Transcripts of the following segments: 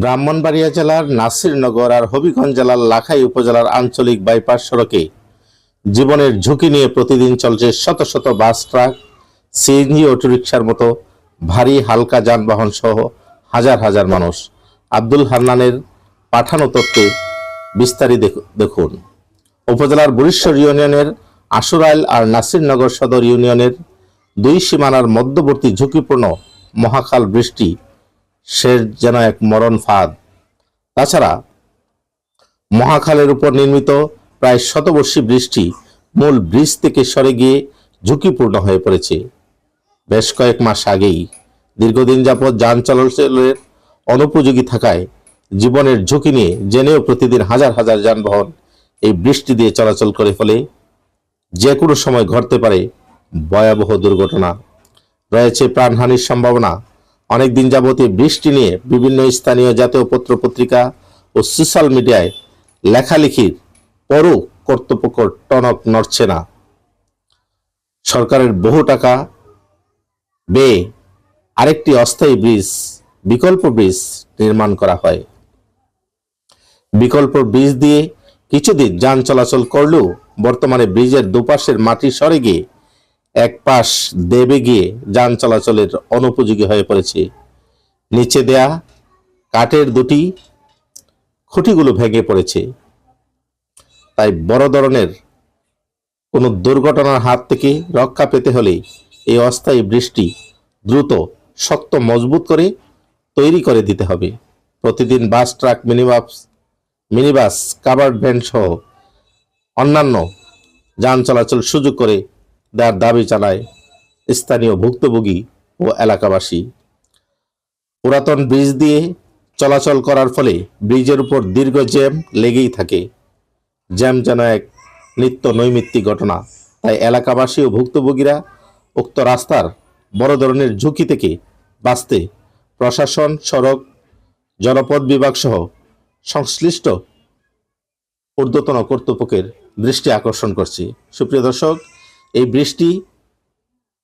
ব্রাহ্মণবাড়িয়া জেলার নাসিরনগর আর হবিগঞ্জ জেলার লাখাই উপজেলার আঞ্চলিক বাইপাস সড়কে জীবনের ঝুঁকি নিয়ে প্রতিদিন চলছে শত শত বাস, ট্রাক, সিএনজি, অটোরিকশার মতো ভারী হালকা যানবাহন সহ হাজার হাজার মানুষ। আব্দুল হান্নানের পাঠানো তথ্যে বিস্তারিত দেখ- দেখুন। উপজেলার বুড়িশ্বর ইউনিয়নের আশুরাইল আর নাসিরনগর সদর ইউনিয়নের দুই সীমানার মধ্যবর্তী ঝুঁকিপূর্ণ মহাকাল বৃষ্টি সে যেন এক মরণ ফাঁদ। তাছাড়া মহাখালের উপর নির্মিত প্রায় শতবর্ষী বৃষ্টি মূল ব্রিজ থেকে সরে গিয়ে ঝুঁকিপূর্ণ হয়ে পড়েছে। বেশ কয়েক মাস আগেই দীর্ঘদিন যাবৎ যান চলাচলের অনুপযোগী থাকায় জীবনের ঝুঁকি নিয়ে জেনেও প্রতিদিন হাজার হাজার যানবাহন এই বৃষ্টি দিয়ে চলাচল করে ফলে। যে কোনো সময় ঘটতে পারে ভয়াবহ দুর্ঘটনা। রয়েছে প্রাণহানির সম্ভাবনা। অনেক দিন যাবতীয় বৃষ্টি নিয়ে বিভিন্ন স্থানীয় জাতীয় পত্র পত্রিকা ও সোশ্যাল মিডিয়ায় লেখালেখির পরও কর্তৃপক্ষ টনক নড়ছে না। সরকারের বহু টাকা ব্যয়ে আরেকটি অস্থায়ী ব্রিজ, বিকল্প ব্রিজ নির্মাণ করা হয়। বিকল্প ব্রিজ দিয়ে কিছুদিন যান চলাচল করলেও বর্তমানে ব্রিজের দুপাশের মাটি সরে গিয়ে এক পাশ দেবে গিয়ে যান চলাচলের অনুপযোগী হয়ে পড়েছে। নিচে দেয়া কাঠের দুটি খুঁটিগুলো ভেঙে পড়েছে। তাই বড় ধরনের কোনো দুর্ঘটনার হাত থেকে রক্ষা পেতে হলে এই অস্থায়ী বৃষ্টি দ্রুত, শক্ত, মজবুত করে তৈরি করে দিতে হবে। প্রতিদিন bus, truck, minibus minibus, covered van সহ অন্যান্য যান চলাচল সুযোগ করে দেওয়ার দাবি জানায় স্থানীয় ভুক্তভোগী ও এলাকাবাসী। পুরাতন ব্রিজ দিয়ে চলাচল করার ফলে ব্রিজের উপর দীর্ঘ জ্যাম লেগেই থাকে। জ্যাম যেন এক নিত্য নৈমিত্তিক ঘটনা। তাই এলাকাবাসী ও ভুক্তভোগীরা উক্ত রাস্তার বড় ধরনের ঝুঁকি থেকে বাঁচতে প্রশাসন, সড়ক, জনপদ বিভাগ সহ সংশ্লিষ্ট ঊর্ধ্বতন কর্তৃপক্ষের দৃষ্টি আকর্ষণ করছি। সুপ্রিয় দর্শক এই বৃষ্টি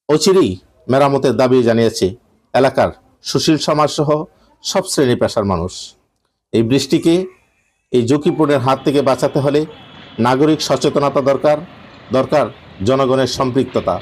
অচিরেই মেরামতের দাবি জানিয়েছে এলাকার সুশীল সমাজ সহ সব শ্রেণি পেশার মানুষ। এই বৃষ্টিকে এই ঝুঁকিপূর্ণের হাত থেকে বাঁচাতে হলে নাগরিক সচেতনতা দরকার দরকার জনগণের সম্পৃক্ততা।